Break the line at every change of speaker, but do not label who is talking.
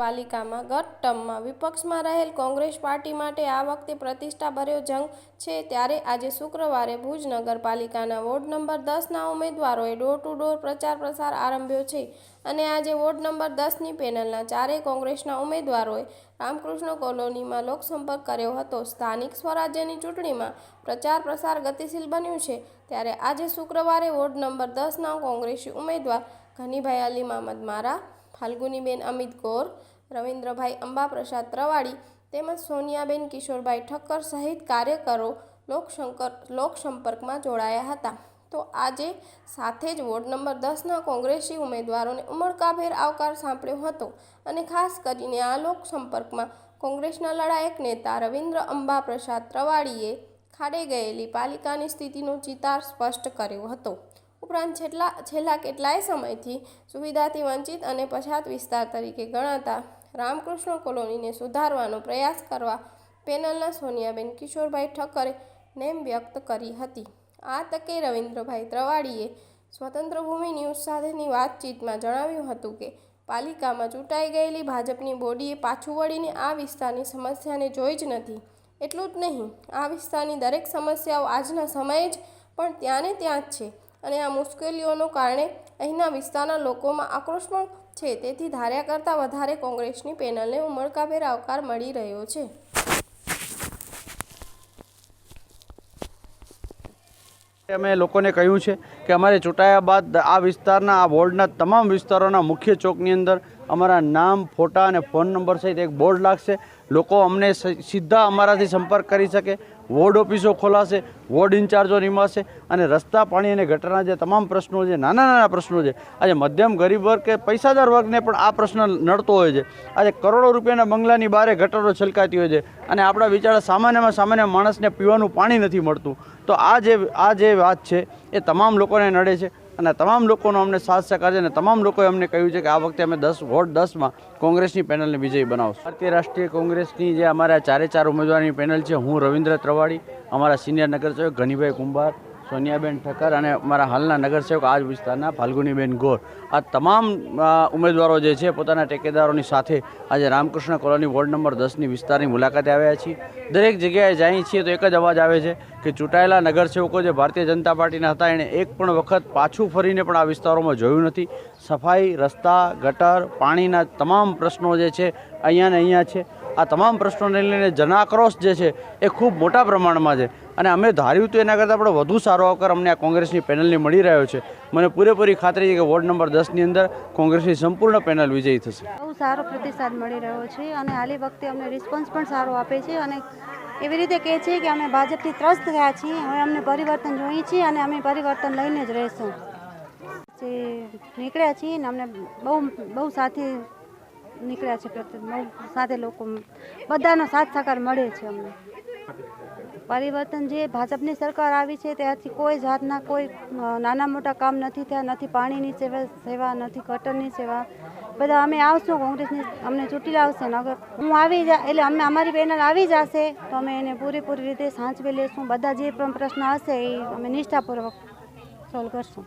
પાલિકામાં ગત ટર્મમાં વિપક્ષમાં રહેલ કોંગ્રેસ પાર્ટી માટે આ વખતે પ્રતિષ્ઠાભર્યો જંગ છે ત્યારે આજે શુક્રવારે ભુજ નગરપાલિકાના વોર્ડ નંબર દસના ઉમેદવારોએ ડોર ટુ ડોર પ્રચાર પ્રસાર આરંભ્યો છે અને આજે વોર્ડ નંબર દસની પેનલના ચારેય કોંગ્રેસના ઉમેદવારોએ રામકૃષ્ણ કોલોનીમાં લોકસંપર્ક કર્યો હતો. સ્થાનિક સ્વરાજ્યની ચૂંટણીમાં પ્રચાર પ્રસાર ગતિશીલ બન્યું છે ત્યારે આજે શુક્રવારે વોર્ડ નંબર દસના કોંગ્રેસી ઉમેદવાર ઘનીભાઈ અલી મામદ મારા ફાલ્ગુનીબેન અમિત ગોર, રવિન્દ્રભાઈ અંબાપ્રસાદ ત્રવાડી તેમજ સોનિયાબેન કિશોરભાઈ ઠક્કર સહિત કાર્યકરો લોકશંકર, લોકસંપર્કમાં જોડાયા હતા. તો આજે સાથે જ વોર્ડ નંબર દસના કોંગ્રેસી ઉમેદવારોને ઉમળકાભેર આવકાર સાંપડ્યો હતો અને ખાસ કરીને આ લોકસંપર્કમાં કોંગ્રેસના લડાયક નેતા રવિન્દ્ર અંબાપ્રસાદ ત્રવાડીએ ખાડે ગયેલી પાલિકાની સ્થિતિનો ચિતાર સ્પષ્ટ કર્યો હતો. ઉપરાંત છેલ્લા છેલ્લા કેટલાય સમયથી સુવિધાથી વંચિત અને પછાત વિસ્તાર તરીકે ગણાતા રામકૃષ્ણ કોલોનીને સુધારવાનો પ્રયાસ કરવા પેનલના સોનિયાબેન કિશોરભાઈ ઠક્કરે નેમ વ્યક્ત કરી હતી. આ તકે રવિન્દ્રભાઈ ત્રવાડીએ સ્વતંત્ર ભૂમિ ન્યૂઝ સાથેની વાતચીતમાં જણાવ્યું હતું કે, પાલિકામાં ચૂંટાઈ ગયેલી ભાજપની બોડીએ પાછું વળીને આ વિસ્તારની સમસ્યાને જોઈ જ નથી. એટલું જ નહીં, આ વિસ્તારની દરેક સમસ્યાઓ આજના સમયે જ, પણ ત્યાં ને ત્યાં જ છે. અને આ મુશ્કેલીઓનો કારણે અહીંના વિસ્તારના લોકોમાં આક્રોશ પણ છે. તેથી ધાર્યા કરતાં વધારે કોંગ્રેસની પેનલને ઉમળકાભેર આવકાર મળી રહ્યો છે.
અમે લોકોને કહ્યું છે કે અમારે ચૂંટાયા બાદ આ વિસ્તારના, આ વોર્ડના તમામ વિસ્તારોના મુખ્ય ચોકની અંદર અમારા નામ, ફોટા અને ફોન નંબર સહિત એક બોર્ડ લાગશે. લોકો અમને સીધા અમારાથી સંપર્ક કરી શકે. વોર્ડ ઓફિસો ખોલાશે, વોર્ડ ઇન્ચાર્જો નિમાશે અને રસ્તા, પાણી અને ગટરના જે તમામ પ્રશ્નો છે, નાના નાના પ્રશ્નો છે, આજે મધ્યમ ગરીબ વર્ગ કે પૈસાદાર વર્ગને પણ આ પ્રશ્ન નડતો હોય છે. આજે કરોડો રૂપિયાના બંગલાની બારે ગટરો છલકાતી હોય છે અને આપણા બિચારા સામાન્યમાં સામાન્ય માણસને પીવાનું પાણી નથી મળતું. તો આ જે આ જે વાત છે, એ તમામ લોકોને નડે છે. અને તમામ લોકોનો અમને સાથ સહકાર છે અને તમામ લોકોએ અમને કહ્યું છે કે આ વખતે અમે દસ, વોટ દસમાં કોંગ્રેસની પેનલને વિજયી બનાવશું. ભારતીય રાષ્ટ્રીય કોંગ્રેસની જે અમારા ચારે ચાર ઉમેદવારની પેનલ છે, હું રવિન્દ્ર ત્રવાડી, અમારા સિનિયર નગરસેવક ઘનીભાઈ કુંભાર સોનિયાબેન ઠક્કર અને અમારા હાલના નગરસેવક આજ વિસ્તારના ફાલ્ગુનીબેન ગોર. આ તમામ ઉમેદવારો જે છે, પોતાના ટેકેદારોની સાથે આજે રામકૃષ્ણ કોલોની વોર્ડ નંબર દસની વિસ્તારની મુલાકાતે આવ્યા છીએ. દરેક જગ્યાએ જઈએ છીએ તો એક જ અવાજ આવે છે કે ચૂંટાયેલા નગરસેવકો જે ભારતીય જનતા પાર્ટીના હતા, એણે એક પણ વખત પાછું ફરીને પણ આ વિસ્તારોમાં જોયું નથી. સફાઈ, રસ્તા, ગટર, પાણીના તમામ પ્રશ્નો જે છે, અહીંયા ને અહીંયા છે. આ તમામ પ્રશ્નોને લઈને જનાક્રોશ જે છે એ ખૂબ મોટા પ્રમાણમાં છે. અને અમે ધાર્યું હતું એના કરતાં પણ વધુ સારો આવકાર અમને આ કોંગ્રેસની પેનલની મળી રહ્યો છે. મને પૂરેપૂરી ખાતરી છે કે વોર્ડ નંબર દસની અંદર કોંગ્રેસની સંપૂર્ણ પેનલ વિજયી થશે.
બહુ સારો પ્રતિસાદ મળી રહ્યો છે અને હાલી વખતે અમને રિસ્પોન્સ પણ સારો આપે છે અને એવી રીતે કહે છે કે અમે ભાજપથી ત્રસ્ત થયા છીએ. હવે અમને પરિવર્તન જોઈએ છીએ અને અમે પરિવર્તન લઈને જ રહીશું. જે નીકળ્યા છીએ ને અમને બહુ બહુ સાથે નીકળ્યા છે પ્રત્યે. સાથે લોકો બધાનો સાથ સહકાર મળે છે અમને. પરિવર્તન જે ભાજપની સરકાર આવી છે, ત્યાંથી કોઈ જાતના કોઈ નાના મોટા કામ નથી થયા, નથી પાણીની સેવા સેવા, નથી ગટરની સેવા. બધા અમે આવશું કોંગ્રેસની, અમને ચૂંટી લાવશે અગર હું આવી જા, એટલે અમે, અમારી પેનલ આવી જશે, તો અમે એને પૂરેપૂરી રીતે સાચવી લેશું. બધા જે પણ પ્રશ્ન હશે, એ અમે નિષ્ઠાપૂર્વક સોલ્વ કરશું.